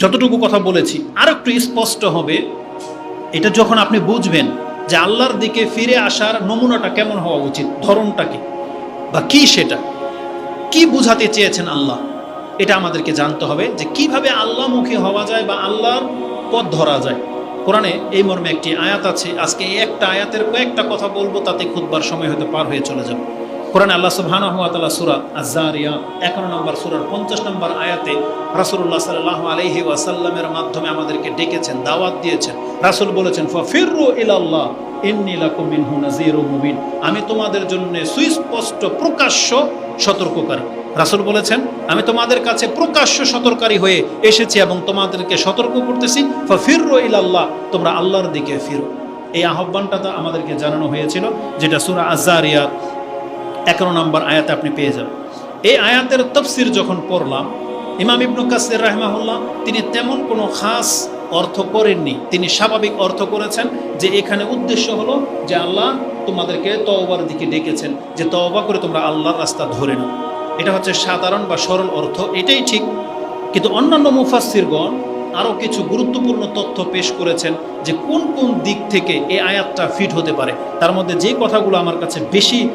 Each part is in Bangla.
যতটুকু কথা বলেছি আর একটু স্পষ্ট হবে, এটা যখন আপনি বুঝবেন যে আল্লাহর দিকে ফিরে আসার নমুনাটা কেমন হওয়া উচিত, ধরনটা কি বা কি সেটা, কি বুঝাতে চেয়েছেন আল্লাহ, এটা আমাদেরকে জানতে হবে যে কীভাবে আল্লাহমুখী হওয়া যায় বা আল্লাহর পথ ধরা যায়। কোরআনে এই মর্মে একটি আয়াত আছে, আজকে এই একটা আয়াতের কয়েকটা কথা বলব, তাতে খুদবার সময় হয়তো পার হয়ে চলে যাবে। কোরআনে আল্লাহ সুবহানাহু ওয়া তাআলা সূরা আয-যারিয়া 11 নম্বর সূরার 50 নম্বর আয়াতে রাসূলুল্লাহ সাল্লাল্লাহু আলাইহি ওয়াসাল্লামের মাধ্যমে আমাদেরকে ডেকেছেন, দাওয়াত দিয়েছেন। রাসূল বলেছেন ফাফিরু ইলাল্লাহ, ইন্নী লাকুম মিনহু নাযীরুম মুবিন। আমি তোমাদের জন্য সুস্পষ্ট, প্রকাশ্য সতর্ককারী। রাসূল বলেছেন, আমি তোমাদের কাছে প্রকাশ্য সতর্কারী হয়ে এসেছি এবং তোমাদেরকে সতর্ক করতেছি। ফাফিরু ইলাল্লাহ, তোমরা আল্লাহর দিকে ফিরো। এই আহ্বানটা তো আমাদেরকে জানানো হয়েছিল, যেটা সূরা আয-যারিয়া এগারো নম্বর আয়াতে আপনি পেয়ে যাবেন। এই আয়াতের তফসির যখন পড়লাম, ইমাম ইবনু কাসির রাহমাহুল্লাহ তিনি তেমন কোনো খাস অর্থ করেননি। তিনি স্বাভাবিক অর্থ করেছেন যে এখানে উদ্দেশ্য হলো যে আল্লাহ তোমাদেরকে তওবার দিকে ডেকেছেন, যে তওবা করে তোমরা আল্লাহর রাস্তা ধরে নাও। এটা হচ্ছে সাধারণ বা সরল অর্থ, এটাই ঠিক। কিন্তু অন্যান্য মুফাসসিরগণ আরও কিছু গুরুত্বপূর্ণ তথ্য পেশ করেছেন যে কোন কোন দিক থেকে এই আয়াতটা ফিট হতে পারে। তার মধ্যে যে কথাগুলো আমার কাছে বেশি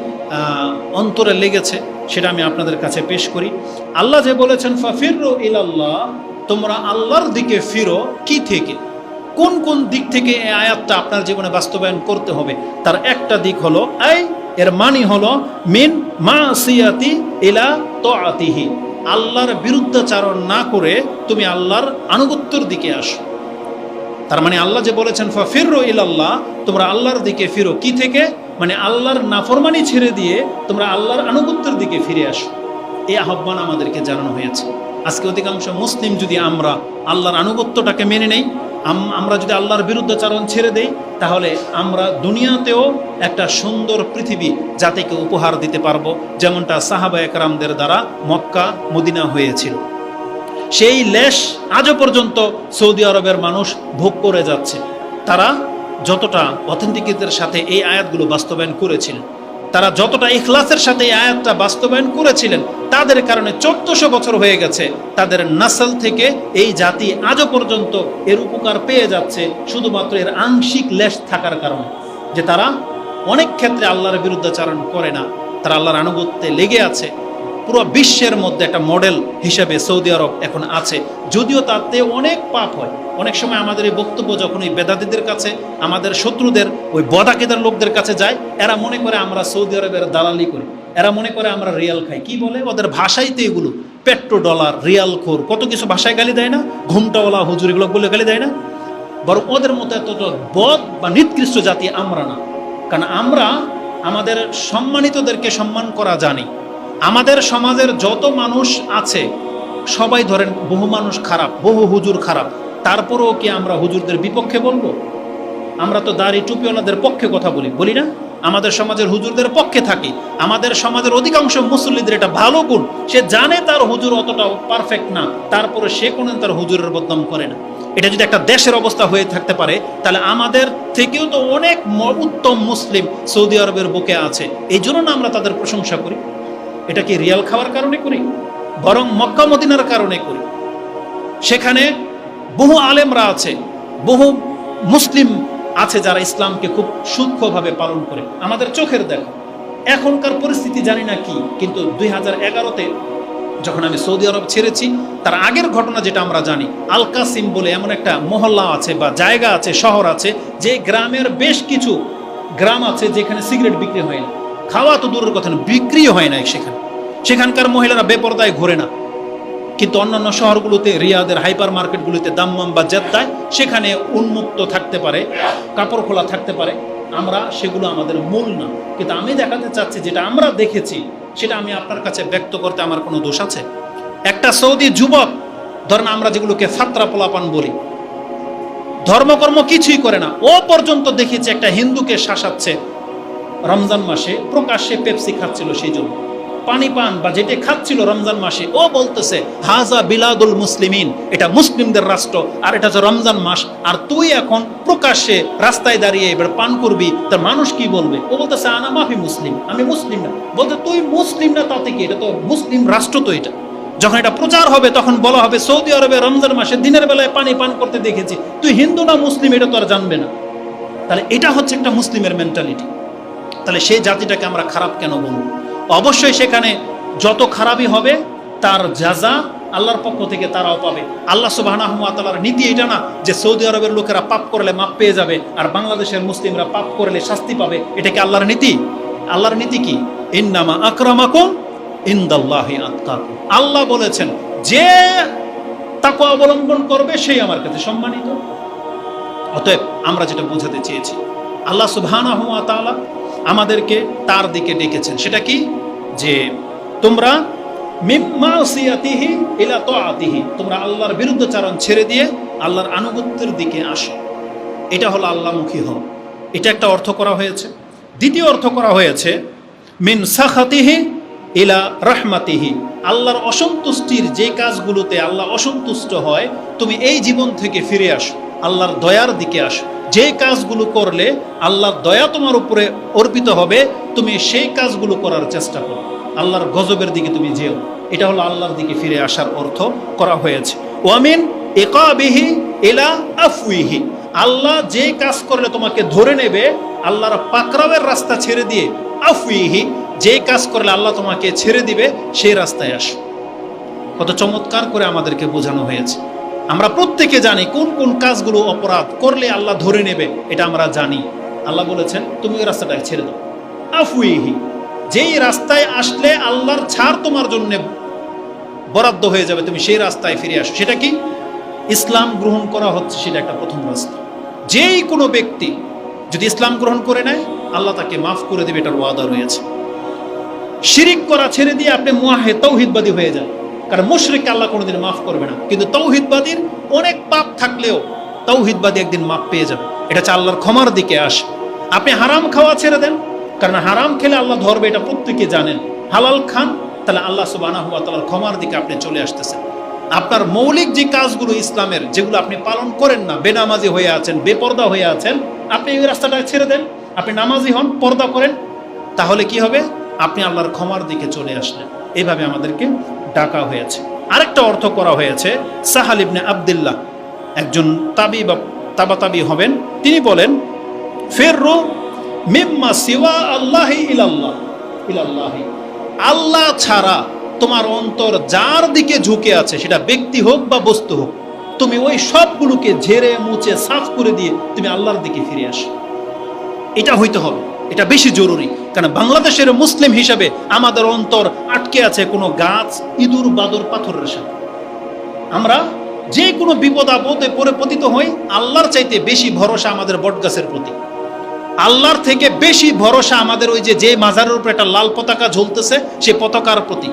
অন্তরে লেগেছে সেটা আমি আপনাদের কাছে পেশ করি। আল্লাহ যে বলেছেন ফাফিরু ইলাল্লাহ তোমরা আল্লাহর দিকে ফিরো কি থেকে? কোন কোন দিক থেকে এই আয়াতটা আপনার জীবনে বাস্তবায়ন করতে হবে? তার একটা দিক হলো, এই, এর মানি হলো, মিন মা সিয়াতি ইলা তোয়াতিহি আল্লাহর বিরুদ্ধাচারণ না করে তুমি আল্লাহর আনুগত্যর দিকে আসো। তার মানে আল্লাহ যে বলেছেন ফা ফিরো ইল আল্লাহ তোমরা আল্লাহর দিকে ফিরো। কি থেকে? মানে আল্লাহর নাফরমানি ছেড়ে দিয়ে তোমরা আল্লাহর আনুগত্যের দিকে ফিরে আসো। এই আহ্বান আমাদেরকে জানানো হয়েছে। আজকে অধিকাংশ মুসলিম যদি আমরা আল্লাহর আনুগত্যটাকে মেনে নেই আমরা যদি আল্লাহর বিরুদ্ধাচারণ ছেড়ে দেই, তাহলে আমরা দুনিয়াতেও একটা সুন্দর পৃথিবী জাতিকে উপহার দিতে পারব, যেমনটা সাহাবা একরামদের দ্বারা মক্কা, মদিনা হয়েছিল। সেই লেশ আজও পর্যন্ত সৌদি আরবের মানুষ ভোগ করে যাচ্ছে। তারা যতটা অথেন্টিকেটের সাথে এই আয়াতগুলো বাস্তবায়ন করেছিলেন তারা যতটা ইখলাসের সাথে এই আয়াতটা বাস্তবায়ন করেছিলেন, তাদের কারণে চোদ্দশো বছর হয়ে গেছে, তাদের নাসাল থেকে এই জাতি আজও পর্যন্ত এর উপকার পেয়ে যাচ্ছে শুধুমাত্র এর আংশিক লেশ থাকার কারণে। যে তারা অনেক ক্ষেত্রে আল্লাহর বিরুদ্ধাচারণ করে না, তারা আল্লাহর আনুগত্যে লেগে আছে পুরো বিশ্বের মধ্যে একটা মডেল হিসেবে সৌদি আরব এখন আছে। যদিও তাতে অনেক পাপ হয়। অনেক সময় আমাদের এই বক্তব্য যখন ওই বেদাতিদের কাছে, আমাদের শত্রুদের, ওই বদাকিদের লোকদের কাছে যায়, এরা মনে করে আমরা সৌদি আরবের দালালি করি। এরা মনে করে আমরা রিয়াল খাই। কি বলে? ওদের ভাষাই তো এগুলো। পেট্রো ডলার রিয়াল খোর, কত কিছু ভাষায় গালি দেয় না? ঘুমটাওয়ালা হুজুর এগুলো বলে গালি দেয় না? বরং ওদের মতো এত বদ বা নিকৃষ্ট জাতি আমরা না। কারণ আমরা আমাদের সম্মানিতদেরকে সম্মান করা জানি। আমাদের সমাজের যত মানুষ আছে, সবাই ধরেন বহু মানুষ খারাপ, বহু হুজুর খারাপ, তারপরেও কি আমরা হুজুরদের বিপক্ষে বলব? আমরা তো দাড়ি টুপিওয়ালাদের পক্ষে কথা বলি বলি না? আমাদের সমাজের হুজুরদের পক্ষে থাকি। আমাদের সমাজের অধিকাংশ মুসল্লিদের এটা ভালো গুণ। সে জানে তার হুজুর অতটা পারফেক্ট না, তারপরে সে কোনো তার হুজুরের বদনাম করে না। এটা যদি একটা দেশের অবস্থা হয়ে থাকতে পারে, তাহলে আমাদের থেকেও তো অনেক উত্তম মুসলিম সৌদি আরবের বুকে আছে। এই জন্য না আমরা তাদের প্রশংসা করি। এটা কি রিয়াল খাওয়ার কারণে করি, বরং মক্কা মদিনার কারণে করি। সেখানে বহু আলেমরা আছে, বহু মুসলিম আছে যারা ইসলামকে খুব সূক্ষ্মভাবে পালন করে। আমাদের চোখের দেখা, এখনকার পরিস্থিতি জানি না কি, কিন্তু দুই হাজার এগারোতে যখন আমি সৌদি আরব ছেড়েছি, তার আগের ঘটনা যেটা আমরা জানি আল কাসিম বলে এমন একটা মহল্লা আছে বা জায়গা আছে, শহর আছে, যে গ্রামের বেশ কিছু গ্রাম আছে যেখানে সিগারেট বিক্রি হয় না। খাওয়া তো দূরের কথা না বিক্রি হয় না সেখানে। সেখানকার মহিলারা বেপরদায় ঘোরে না। কিন্তু অন্যান্য শহরগুলোতে, রিয়াদের হাইপার মার্কেটগুলোতে দাম্মাম বা জেদ্দায়, সেখানে উন্মুক্ত থাকতে পারে, কাপড় খোলা থাকতে পারে। আমরা সেগুলো আমাদের মূল না। কিন্তু আমি দেখাতে চাচ্ছি, যেটা আমরা দেখেছি, সেটা আমি আপনার কাছে ব্যক্ত করতে আমার কোনো দোষ আছে। একটা সৌদি যুবক, ধরেন আমরা যেগুলোকে ফাত্রা পোলাপান বলি, ধর্মকর্ম কিছুই করে না। ও পর্যন্ত দেখেছি একটা হিন্দুকে শাসাচ্ছে রমজান মাসে প্রকাশ্যে পেপসি খাচ্ছিল সেই জন্য পানি পান বা যেটা খাচ্ছিল রমজান মাসে, ও বলতেছে, হাজা বিলাদুল মুসলিমিন, এটা মুসলিমদের রাষ্ট্র, আর এটা হচ্ছে রমজান মাস। আর তুই এখন প্রকাশ্যে রাস্তায় দাঁড়িয়ে এবার পান করবি, তার মানুষ কি বলবে? ও বলতেছে, আনা মাফি মুসলিম, আমি মুসলিম না। বলতে, তুই মুসলিম না তাতে কি? এটা তো মুসলিম রাষ্ট্র তো এটা। যখন এটা প্রচার হবে, তখন বলা হবে, সৌদি আরবে রমজান মাসে দিনের বেলায় পানি পান করতে দেখেছি। তুই হিন্দু না মুসলিম, এটা তো আর জানবে না। তাহলে এটা হচ্ছে একটা মুসলিমের মেন্টালিটি তাহলে সেই জাতিটাকে আমরা খারাপ কেন বলব? অবশ্যই সেখানে যত খারাপই হবে, তার যাজা আল্লাহর পক্ষ থেকে তারাও পাবে। আল্লাহ সুবাহর নীতি এটা না যে সৌদি আরবের লোকেরা পাপ করলে মাপ পেয়ে যাবে আর বাংলাদেশের মুসলিমরা পাপ করলে শাস্তি পাবে। এটা কি আল্লাহর নীতি? আল্লাহর নীতি কি? ইন্নামা আকরামাকুম ইন্দাল্লাহি আতকাকুম। আল্লাহ বলেছেন, যে তাকে অবলম্বন করবে সেই আমার কাছে সম্মানিত। অতএব আমরা যেটা বোঝাতে চেয়েছি, আল্লাহ তাআলা আমাদেরকে তার দিকে ডেকেছেন। সেটা কি? যে তোমরা তোমরা আল্লাহর বিরুদ্ধচারণ ছেড়ে দিয়ে আল্লাহর আনুগত্যের দিকে আসো। এটা হলো আল্লাহমুখী হও এটা একটা অর্থ করা হয়েছে। দ্বিতীয় অর্থ করা হয়েছে, মিন সাখাতিহি ইলা রহমাতিহি। আল্লাহর অসন্তুষ্টির যে কাজগুলোতে আল্লাহ অসন্তুষ্ট হয়, তুমি এই জীবন থেকে ফিরে আসো। আল্লাহর দয়ার দিকে আসো। যে কাজগুলো করলে আল্লাহর দয়া তোমার উপরে অর্পিত হবে, তুমি সেই কাজগুলো করার চেষ্টা করো। আল্লাহর গজবের দিকে তুমি যেও। এটা হলো আল্লাহর দিকে ফিরে আসার অর্থ করা হয়েছে। ওয়ামিন একাবিহি এলা আফুইহি আল্লাহ যে কাজ করলে তোমাকে ধরে নেবে, আল্লাহর পাকরাবের রাস্তা ছেড়ে দিয়ে আফুইহি যে কাজ করলে আল্লাহ তোমাকে ছেড়ে দিবে, সেই রাস্তায় আসো। কত চমৎকার করে আমাদেরকে বোঝানো হয়েছে। আমরা প্রত্যেকে জানি কোন কোন কাজগুলো অপরাধ করলে আল্লাহ ধরে নেবে, এটা আমরা জানি। আল্লাহ বলেছেন, তুমি ওই রাস্তাটাকে ছেড়ে দাও। আফুইহি যেই রাস্তায় আসলে আল্লাহর ছাড় তোমার জন্য বরাদ্দ হয়ে যাবে, তুমি সেই রাস্তায় ফিরে আসো। সেটা কি? ইসলাম গ্রহণ করা হচ্ছে, সেটা একটা প্রথম রাস্তা। যেই কোনো ব্যক্তি যদি ইসলাম গ্রহণ করে নেয়, আল্লাহ তাকে মাফ করে দেবে, এটার ওয়াদা রয়েছে। শিরিক করা ছেড়ে দিয়ে আপনি মুয়াহে তৌহিদবাদী হয়ে যান। কারণ মুশরিক আল্লাহ কোনোদিন মাফ করবে না। কিন্তু তৌহিদবাদীর অনেক পাপ থাকলেও তৌহিদবাদী একদিন মাফ পেয়ে যাবে। এটা হচ্ছে আল্লাহর ক্ষমার দিকে আসে। আপনি হারাম খাওয়া ছেড়ে দেন, কারণ হারাম খেলে আল্লাহ ধরবে এটা প্রত্যেকে জানেন। হালাল খান, তাহলে আল্লাহ সুবাহ তালার ক্ষমার দিকে আপনি চলে আসতেছেন। আপনার মৌলিক যে কাজগুলো ইসলামের, যেগুলো আপনি পালন করেন না, বেনামাজি হয়ে আছেন, বেপর্দা হয়ে আছেন, আপনি ওই রাস্তাটা ছেড়ে দেন, আপনি নামাজি হন, পর্দা করেন, তাহলে কি হবে? আপনি আল্লাহর ক্ষমার দিকে চলে আসলেন। এইভাবে আমাদেরকে ডাকা হয়েছে। আরেকটা অর্থ করা হয়েছে, সাহাল ইবনে আবদুল্লাহ। একজন তাবি বা তাবাতাবি হবেন। তিনি বলেন, ফেররো মিম্মা সিওয়া আল্লাহি ইলাল্লাহ। ইলাল্লাহি। আল্লাহ ছাড়া তোমার অন্তর যার দিকে ঝুঁকে আছে, সেটা ব্যক্তি হোক বা বস্তু হোক, তুমি ওই সবগুলোকে ঝেড়ে মুছে সাফ করে দিয়ে তুমি আল্লাহর দিকে ফিরে আসো। এটা হইতে হবে। এটা বেশি জরুরি। কারণ বাংলাদেশের মুসলিম হিসাবে আমাদের অন্তর আটকে আছে কোনো গাছ, ইঁদুর, বাদর, পাথরের সাথে। আমরা যে কোনো বিপদ আপদে পরে পতিত হই, আল্লাহর চাইতে বেশি ভরসা আমাদের বটগাছের প্রতি। আল্লাহর থেকে বেশি ভরসা আমাদের ওই যে যে মাজারের উপরে একটা লাল পতাকা ঝুলতেছে, সে পতাকার প্রতি।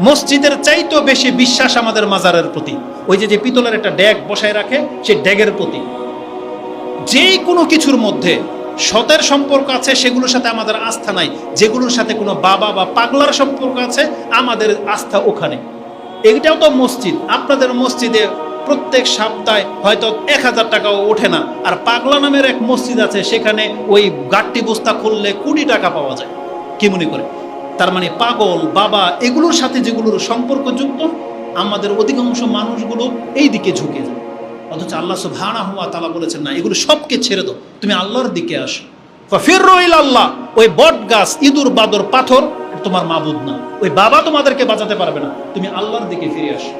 মসজিদের চাইতেও বেশি বিশ্বাস আমাদের মাজারের প্রতি। ওই যে যে পিতলের একটা ড্যাগ বসায় রাখে, সে ড্যাগের প্রতি। যেই কোনো কিছুর মধ্যে সতের সম্পর্ক আছে, সেগুলোর সাথে আমাদের আস্থা নাই। যেগুলোর সাথে কোনো বাবা বা পাগলার সম্পর্ক আছে, আমাদের আস্থা ওখানে। এইটাও তো মসজিদ। আপনাদের মসজিদে প্রত্যেক সপ্তাহে হয়তো এক হাজার টাকাও ওঠে না। আর পাগলা নামের এক মসজিদ আছে, সেখানে ওই গাট্টি বস্তা খুললে কুড়ি টাকা পাওয়া যায়। কি মনে করে? তার মানে পাগল, বাবা, এগুলোর সাথে যেগুলোর সম্পর্ক যুক্ত আমাদের অধিকাংশ মানুষগুলো এই দিকে ঝুঁকে যায়। অথচ আল্লাহ সুবহানা হুয়া তালা বলেছেন, না, এগুলো সবকে ছেড়ে দাও, তুমি আল্লাহর দিকে আসো। আল্লাহ ওই বট গাছ ইঁদুর, বাদর, পাথর, তোমার মাবুদ না। ওই বাবা তোমাদেরকে বাঁচাতে পারবে না, তুমি আল্লাহর দিকে ফিরে আসো।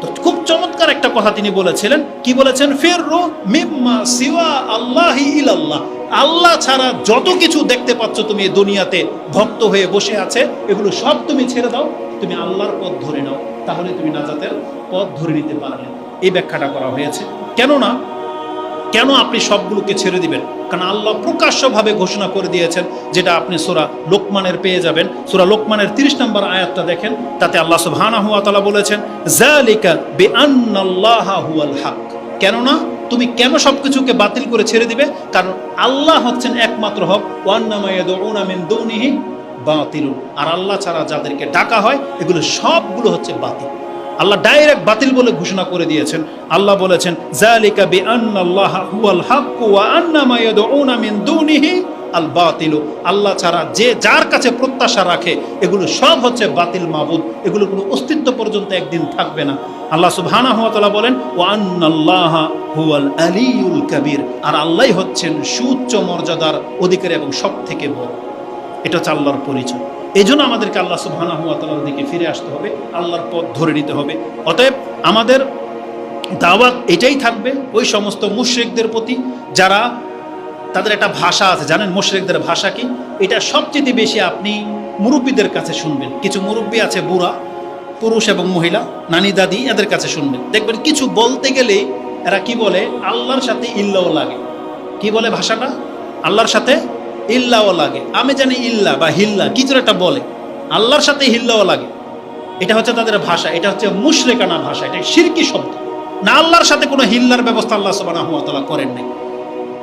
তো খুব চমৎকার একটা কথা তিনি বলেছিলেন। কি বলেছেন? মিম্মা সিওয়া আল্লাহি ইলাল্লাহ। আল্লাহ ছাড়া যত কিছু দেখতে পাচ্ছ তুমি এই দুনিয়াতে ভক্ত হয়ে বসে আছে, এগুলো সব তুমি ছেড়ে দাও, তুমি আল্লাহর পথ ধরে নাও। তাহলে তুমি নাজাতের পথ ধরে নিতে পারলে এই ব্যাখ্যাটা করা হয়েছে। কেননা, কেন আপনি সবগুলোকে ছেড়ে দিবেন? কারণ আল্লাহ প্রকাশ্যভাবে ঘোষণা করে দিয়েছেন যেটা আপনি সোরা লোকমানের পেয়ে যাবেন। সোরা লোকমানের তিরিশ নম্বর আয়াতটা দেখেন, তাতে আল্লাহ সুবহানা হুয়া তালা বলেছেন জালিকা কেননা, তুমি কেন সবকিছুকে বাতিল করে ছেড়ে দিবে? কারণ আল্লাহ হচ্ছেন একমাত্র হক ওয়ান্নামায়াদউনা দুনিহি বাতিলুন। আর আল্লাহ ছাড়া যাদেরকে ডাকা হয়, এগুলো সবগুলো হচ্ছে বাতিল। আল্লাহ ডাইরেক্ট বাতিল বলে ঘোষণা করে দিয়েছেন। আল্লাহ বলেছেন জালিকা বি আন্নাল্লাহ হুয়াল ওয়া আন্না ইয়াদউনা মিন দুনিহি আল বাতিল। আল্লাহ ছাড়া যে যার কাছে প্রত্যাশা রাখে, এগুলো সব হচ্ছে বাতিল মাবুদ। এগুলো কোনো অস্তিত্ব পর্যন্ত একদিন থাকবে না। আল্লাহ সুবহানাহু ওয়া তাআলা বলেন, ওয়া আন্নাল্লাহা হুয়াল আলিউল কাবীর। আর আল্লাহই হচ্ছেন সুউচ্চ মর্যাদার অধিকারী এবং সবথেকে বড়। এটা হচ্ছে আল্লাহর পরিচয়। এই জন্য আমাদেরকে আল্লাহ সুবহানাহু ওয়া তাআলার দিকে ফিরে আসতে হবে, আল্লাহর পথ ধরে নিতে হবে। অতএব আমাদের দাওয়াত এটাই থাকবে, ওই সমস্ত মুশরিকদের প্রতি যারা তাদের একটা ভাষা আছে, জানেন মুশরিকদের ভাষা কি? এটা সবচেয়ে বেশি আপনি মুরব্বীদের কাছে শুনবেন। কিছু মুরব্বী আছে, বুড়া, পুরুষ এবং মহিলা, নানি, দাদি, এদের কাছে শুনবেন। দেখবেন কিছু বলতে গেলে এরা কি বলে? আল্লাহর সাথে ইল্লাও লাগে। কি বলে ভাষাটা? আল্লাহর সাথে ইল্লাও লাগে। আমি জানি ইল্লা বা হিল্লা, কিছু একটা বলে। আল্লাহর সাথে হিল্লাও লাগে। এটা হচ্ছে তাদের ভাষা, এটা হচ্ছে মুশরেকানা ভাষা, এটা শিরকি শব্দ। না আল্লাহর সাথে কোনো হিল্লার ব্যবস্থা আল্লাহ সুবহানাহু ওয়া তাআলা করেন নাই।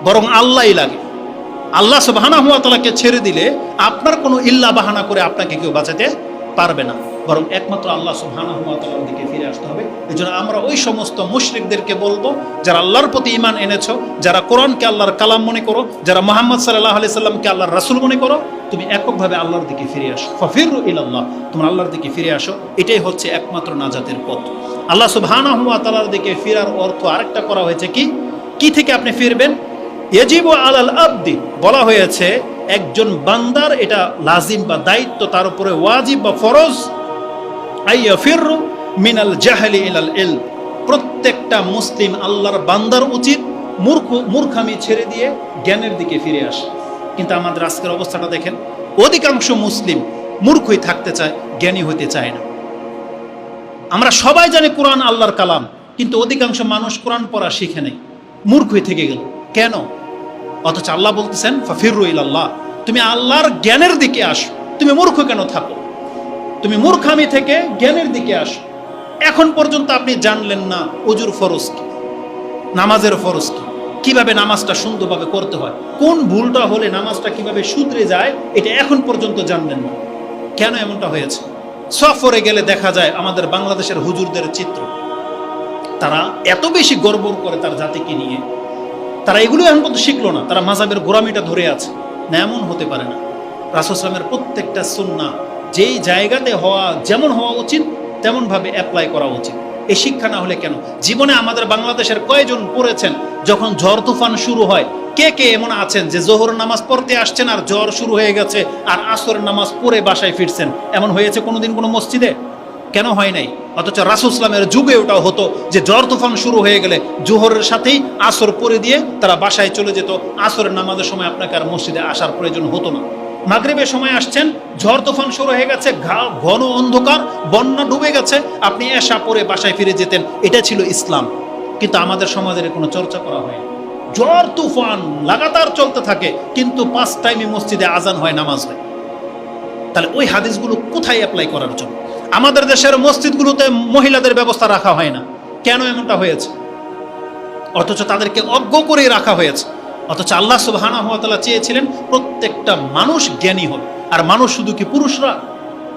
বরং আল্লাহই লাগে। আল্লাহ সুবহানাহু ওয়া তাআলাকে ছেড়ে দিলে আপনার কোনো ইল্লা বাহানা করে আপনাকে কেউ বাঁচাতে পারবে না। বরং একমাত্র আল্লাহ তাআলার দিকে ফিরে আসতে হবে। এই জন্য আমরা ওই সমস্ত মুশরিকদেরকে বলব, যারা আল্লাহর প্রতি ইমান এনেছো, যারা কোরআনকে আল্লাহর কালাম মনে করো, যারা মোহাম্মদ সাল্লাল্লাহু আলাইহি সাল্লামকে আল্লাহর রাসূল মনে করো, তুমি এককভাবে আল্লাহর দিকে ফিরে আসো। ফাফিরু ইলাল্লাহ, তোমরা আল্লাহর দিকে ফিরে আসো। এটাই হচ্ছে একমাত্র নাজাতের পথ। আল্লাহ সুবহানাহু ওয়া তাআলার দিকে ফেরার অর্থ আরেকটা করা হয়েছে কি? কি থেকে আপনি ফিরবেন? ইয়াজিবু আলাল আবদি, বলা হয়েছে, একজন বান্দার এটা লাজিম বা দায়িত্ব তার উপরে ওয়াজিব বা ফরজ আইয়া মিনাল জাহালি ইলাল ইল প্রত্যেকটা মুসলিম আল্লাহর বান্দার উচিত মূর্খ, মূর্খামি ছেড়ে দিয়ে জ্ঞানের দিকে ফিরে আসে। কিন্তু আমাদের আজকের অবস্থাটা দেখেন, অধিকাংশ মুসলিম মূর্খই থাকতে চায়, জ্ঞানী হতে চায় না। আমরা সবাই জানি কোরআন আল্লাহর কালাম, কিন্তু অধিকাংশ মানুষ কোরআন পড়া শিখে নেই মূর্খই থেকে গেল। কেন? অথচ আল্লাহ বলতেছেন ফাফিরু আল্লাহ তুমি আল্লাহর জ্ঞানের দিকে আসো, তুমি মূর্খ কেন থাকো? তুমি মূর্খামি থেকে জ্ঞানের দিকে আসো। এখন পর্যন্ত আপনি জানলেন না অজুর ফরজ কি, নামাজের ফরজ কি, কীভাবে নামাজটা সুন্দরভাবে করতে হয়, কোন ভুলটা হলে নামাজটা কীভাবে শুধরে যায়, এটা এখন পর্যন্ত জানলেন না। কেন এমনটা হয়েছে? সফরে গেলে দেখা যায় আমাদের বাংলাদেশের হুজুরদের চিত্র। তারা এত বেশি গর্ব করে তার জাতিকে নিয়ে। তারা এগুলো এখন পর্যন্ত শিখলো না। তারা মাজাবের গোড়ামিটা ধরে আছে। না, এমন হতে পারে না। রাসুসলামের প্রত্যেকটা সুন্না যেই জায়গাতে হওয়া যেমন হওয়া উচিত, তেমনভাবে অ্যাপ্লাই করা উচিত। এই শিক্ষা না হলে কেন? জীবনে আমাদের বাংলাদেশের কয়জন পড়েছেন যখন ঝড় তুফান শুরু হয়? কে কে এমন আছেন যে জোহর নামাজ পড়তে আসছেন আর জ্বর শুরু হয়ে গেছে আর আসরের নামাজ পড়ে বাসায় ফিরছেন? এমন হয়েছে কোনোদিন কোনো মসজিদে? কেন হয় নাই? অথচ রাসুসলামের যুগে ওটাও হতো যে জ্বর তুফান শুরু হয়ে গেলে জোহরের সাথেই আসর পরে দিয়ে তারা বাসায় চলে যেত। আসরের নামাজের সময় আপনাকে আর মসজিদে আসার প্রয়োজন হতো না। মাগরিবের সময় আসছেন, ঝড় তুফান শুরু হয়ে গেছে ঘন অন্ধকার, বন্যা ডুবে গেছে। আপনি এসা পরে বাসায় ফিরে যেতেন, এটা ছিল ইসলাম। কিন্তু আমাদের সমাজের কোনো চর্চা করা হয়। ঝড় তুফান লাগাতার চলতে থাকে, কিন্তু পাঁচ টাইমে মসজিদে আজান হয়, নামাজ হয়। তাহলে ওই হাদিসগুলো কোথায় অ্যাপ্লাই করার জন্য? আমাদের দেশের মসজিদগুলোতে মহিলাদের ব্যবস্থা রাখা হয় না। কেন এমনটা হয়েছে? অথচ তাদেরকে অজ্ঞ করে রাখা হয়েছে। অথচ আল্লাহ সুবহানা হাত চেয়েছিলেন প্রত্যেকটা মানুষ জ্ঞানী হবে আর মানুষ শুধু কি পুরুষরা?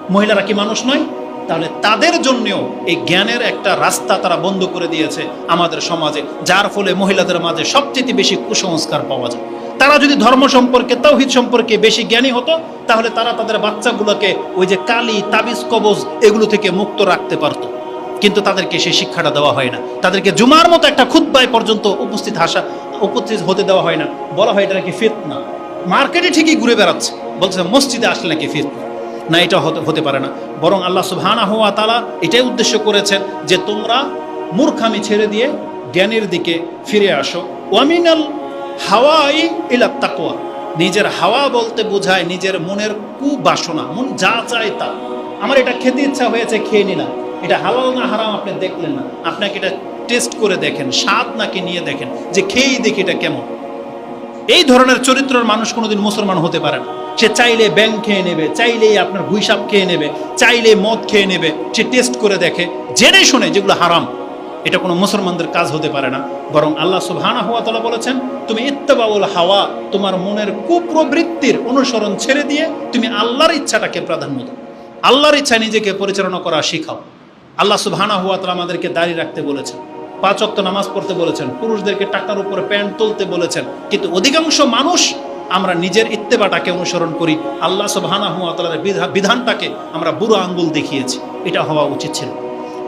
মহিলারা কি মানুষ নয়? তাহলে তাদের জন্যও এই জ্ঞানের একটা রাস্তা তারা বন্ধ করে দিয়েছে আমাদের সমাজে, যার ফলে মহিলাদের মাঝে সবচেয়ে বেশি কুসংস্কার পাওয়া যায়। তারা যদি ধর্ম সম্পর্কে তৌহিদ সম্পর্কে বেশি জ্ঞানী হতো, তাহলে তারা তাদের বাচ্চাগুলোকে ওই যে কালি, তাবিজ, কবজ এগুলো থেকে মুক্ত রাখতে পারতো। কিন্তু তাদেরকে সেই শিক্ষাটা দেওয়া হয় না। তাদেরকে জুমার মতো একটা খুদ্বায় পর্যন্ত উপস্থিত হাসা উপস্থিত হতে দেওয়া হয় না। বলা হয় এটা নাকি ফিতনা। মার্কেটে ঠিকই ঘুরে বেড়াচ্ছে। বলছে, মসজিদে আসলে নাকি ফিতনা? না, এটা হতে পারে না। বরং আল্লাহ সুবহানা হওয়া তালা এটাই উদ্দেশ্য করেছেন যে তোমরা মূর্খামি ছেড়ে দিয়ে জ্ঞানের দিকে ফিরে আসো। ওয়ামিনাল হাওয়াই ইলা তাকওয়া। নিজের হাওয়া বলতে বোঝায় নিজের মনের কুবাসনা। মন যা চায় তা। আমার এটা খেতে ইচ্ছা হয়েছে, খেয়ে নিলাম। এটা হালাল না হারাম আপনি দেখলেন না। আপনাকে এটা টেস্ট করে দেখেন, স্বাদ নাকি নিয়ে দেখেন, যে খেয়েই দেখি এটা কেমন। এই ধরনের চরিত্রের মানুষ কোনোদিন মুসলমান হতে পারে না। সে চাইলে ব্যাংক খেয়ে নেবে, চাইলেই আপনার গুইসাপ খেয়ে নেবে চাইলে মদ খেয়ে নেবে। সে টেস্ট করে দেখে, জেনে শুনে যেগুলো হারাম, এটা কোনো মুসলমানদের কাজ হতে পারে না। বরং আল্লাহ সুবহানা হুয়া তালা বলেছেন, তুমি ইত্তেবাউল হাওয়া, তোমার মনের কুপ্রবৃত্তির অনুসরণ ছেড়ে দিয়ে তুমি আল্লাহর ইচ্ছাটাকে প্রাধান্য দাও। আল্লাহর ইচ্ছায় নিজেকে পরিচালনা করা শিখাও। আল্লাহ সুবহানা হুয়া তালা আমাদেরকে দাঁড়িয়ে রাখতে বলেছেন। পাঁচ নামাজ পড়তে বলেছেন, পুরুষদেরকে টাকার উপরে প্যান্ট তুলতে বলেছেন। কিন্তু অধিকাংশ মানুষ, আমরা নিজের ইত্তেবাটাকে অনুসরণ করি। আল্লাহ সুবাহানাহুয়াতালার বিধানটাকে আমরা বুড়ো আঙ্গুল দেখিয়েছি। এটা হওয়া উচিত ছিল।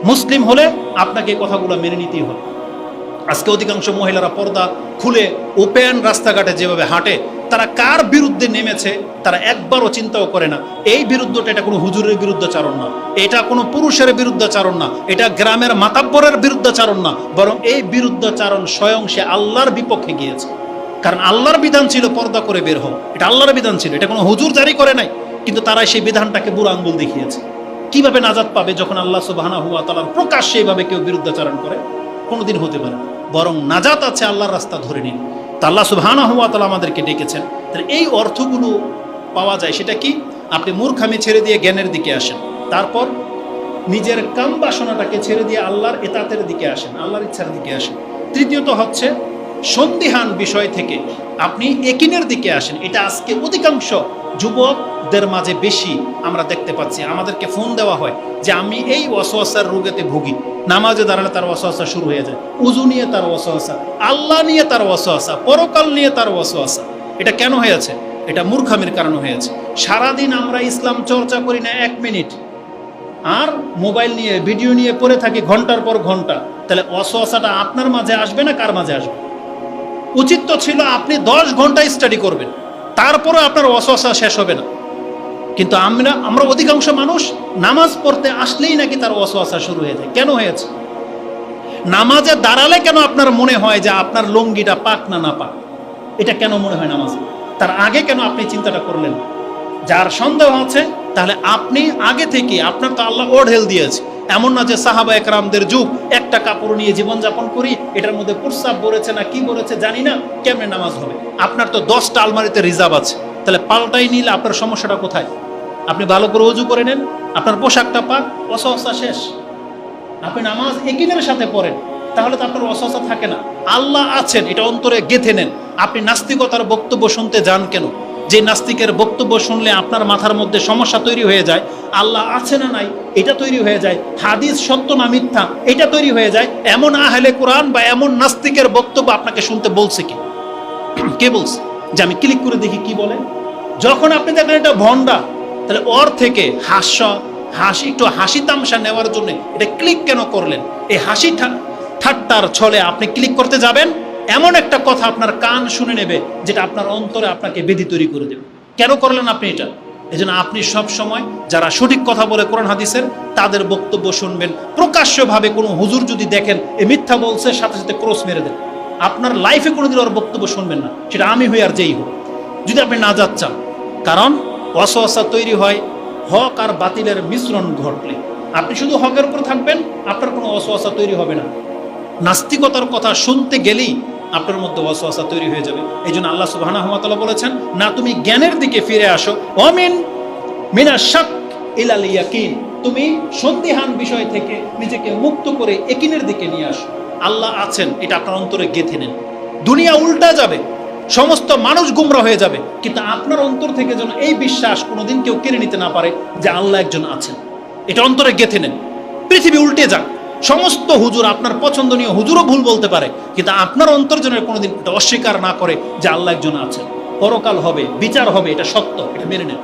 মুসলিম হলে আপনাকে এই কথাগুলো মেনে নিতেই হবে। আজকে অধিকাংশ মহিলারা পর্দা খুলে ওপেন রাস্তাঘাটে যেভাবে হাঁটে তারা কার বিরুদ্ধে নেমেছে, তারা একবারও চিন্তাও করে না। এই বিরুদ্ধটা এটা কোনো হুজুরের বিরুদ্ধাচারণ না। এটা কোনো পুরুষের বিরুদ্ধাচারণ না। এটা গ্রামের মাতাব্বরের বিরুদ্ধাচারণ না। বরং এই বিরুদ্ধাচারণ স্বয়ং সে আল্লাহর বিপক্ষে গিয়েছে। কারণ আল্লাহর বিধান ছিল পর্দা করে বের হও এটা আল্লাহর বিধান ছিল। এটা কোনো হুজুর জারি করে নাই। কিন্তু তারা সেই বিধানটাকে বুড়ো আঙ্গুল দেখিয়েছে। কীভাবে নাজাদ পাবে যখন আল্লাহ সুবাহানা হুয়া তালার প্রকাশ্যে এইভাবে কেউ বিরুদ্ধাচারণ করে? কোনোদিন হতে পারে বরং নাজাত আছে আল্লাহর রাস্তা ধরে নিন তা আল্লাহ সুবহানা হুয়া তালা আমাদেরকে ডেকেছেন। তাহলে এই অর্থগুলো পাওয়া যায় সেটা কি? আপনি মূর্খামি ছেড়ে দিয়ে জ্ঞানের দিকে আসেন। তারপর নিজের কাম বাসনাটাকে ছেড়ে দিয়ে আল্লাহর এতাতের দিকে আসেন, আল্লাহর ইচ্ছার দিকে আসেন। তৃতীয়ত হচ্ছে সন্দিহান বিষয় থেকে আপনি একিনের দিকে আসেন। এটা আজকে অধিকাংশ যুবকদের মাঝে বেশি আমরা দেখতে পাচ্ছি। আমাদেরকে ফোন দেওয়া হয় যে, আমি এই অসহসার রোগেতে ভুগি। নামাজে দাঁড়ালে তার অসহসা শুরু হয়ে যায়। উজু নিয়ে তার অসহসা, আল্লাহ নিয়ে তার অসহসা, পরকাল নিয়ে তার অসহসা। এটা কেন হয়েছে? এটা মূর্খামির কারণে হয়েছে। সারাদিন আমরা ইসলাম চর্চা করি না এক মিনিট। আর মোবাইল নিয়ে, ভিডিও নিয়ে পড়ে থাকি ঘণ্টার পর ঘণ্টা। তাহলে অসহসাটা আপনার মাঝে আসবে না কার মাঝে আসবে? উচিত তো ছিল আপনি দশ ঘণ্টা স্টাডি করবেন। তারপরে আপনার অসহসা শেষ হবে না। কিন্তু আমরা আমরা অধিকাংশ মানুষ নামাজ পড়তে আসলেই নাকি তার অসহসা শুরু হয়ে যায়। কেন হয়েছে? নামাজে দাঁড়ালে কেন আপনার মনে হয় যে আপনার লঙ্গিটা পাক না না পাক? এটা কেন মনে হয় নামাজে? তার আগে কেন আপনি চিন্তাটা করলেন? যার সন্দেহ আছে, তাহলে আপনি আগে থেকে, আপনার তো আল্লাহ ওঢেল দিয়েছে। এমন না যে সাহাবা একরামদের যুগ, একটা কাপড় নিয়ে জীবনযাপন করি, এটার মধ্যে প্রস্রাব বলেছে না, কি বলেছে জানি না, কেমনে নামাজ হবে? আপনার তো দশটা আলমারিতে রিজার্ভ আছে। তাহলে পাল্টাই নিলে, আপনার সমস্যাটা কোথায়? আপনি ভালো করে উজু করে নেন, আপনার পোশাকটা পাক, অসহসা শেষ। আপনি নামাজ একিনের সাথে পড়েন, তাহলে তো আপনার অসহসা থাকে না। আল্লাহ আছেন, এটা অন্তরে গেথে নেন। আপনি নাস্তিকতার বক্তব্য শুনতে যান কেন? যে নাস্তিকের বক্তব্য শুনলে আপনার মাথার মধ্যে সমস্যা তৈরি হয়ে যায়, আল্লাহ আছে না নাই, এটা তৈরি হয়ে যায়। হাদিস সত্য না মিথ্যা, এটা তৈরি হয়ে যায়। এমন আহলে কোরআন বা এমন নাস্তিকের বক্তব্য আপনাকে শুনতে বলছে কি? কে বলছে? যে আমি ক্লিক করে দেখি কি বলে। যখন আপনি দেখেন এটা ভন্ডা তাহলে ওর থেকে হাস্য, হাসি, একটু হাসি তামসা নেওয়ার জন্য এটা ক্লিক কেন করলেন? এই হাসি ঠাট্টার ছলে আপনি ক্লিক করতে যাবেন এমন একটা কথা আপনার কান শুনে নেবে যেটা আপনার অন্তরে আপনাকে বেদি তৈরি করে দেবে। কেন করলেন আপনি এটা? এই আপনি সব সময় যারা সঠিক কথা বলে কোরআন হাদিসের, তাদের বক্তব্য শুনবেন। প্রকাশ্যভাবে কোনো হুজুর যদি দেখেন, এ মিথ্যা বলছে, সাথে সাথে ক্রস মেরে দেন। আপনার লাইফে কোনোদিন ওর বক্তব্য শুনবেন না। সেটা আমি হই আর যেই হোক। যদি আপনি না চান, কারণ অসহসা তৈরি হয়, হক আর বাতিলের মিশ্রণ ঘটলে। আপনি শুধু হকের উপর থাকবেন, আপনার কোনো অসহসা তৈরি হবে না। নাস্তিকতার কথা শুনতে গেলেই আপনার মধ্যে অসহসা তৈরি হয়ে যাবে। এই জন্য আল্লাহ সুবাহ বলেছেন, না তুমি জ্ঞানের দিকে ফিরে আসো। অমিন মিনা শাক ইলাল ইয়াকিন। তুমি সন্দিহান বিষয় থেকে নিজেকে মুক্ত করে একিনের দিকে নিয়ে আসো। আল্লাহ আছেন, এটা আপনার অন্তরে গেঁথে নেন। দুনিয়া উল্টা যাবে, সমস্ত মানুষ গুমরা হয়ে যাবে, কিন্তু আপনার অন্তর থেকে যেন এই বিশ্বাস কোনোদিন কেউ কেড়ে নিতে না পারে যে আল্লাহ একজন আছেন। এটা অন্তরে গেঁথে নেন। পৃথিবী উল্টে যাক। সমস্ত হুজুর আপনার পছন্দনীয় হুজুরও ভুল বলতে পারে, কিন্তু আপনার অন্তর্জনের কোনোদিন এটা অস্বীকার না করে যে আল্লাহ একজন আছে পরকাল হবে, বিচার হবে, এটা সত্য, এটা মেনে নেন।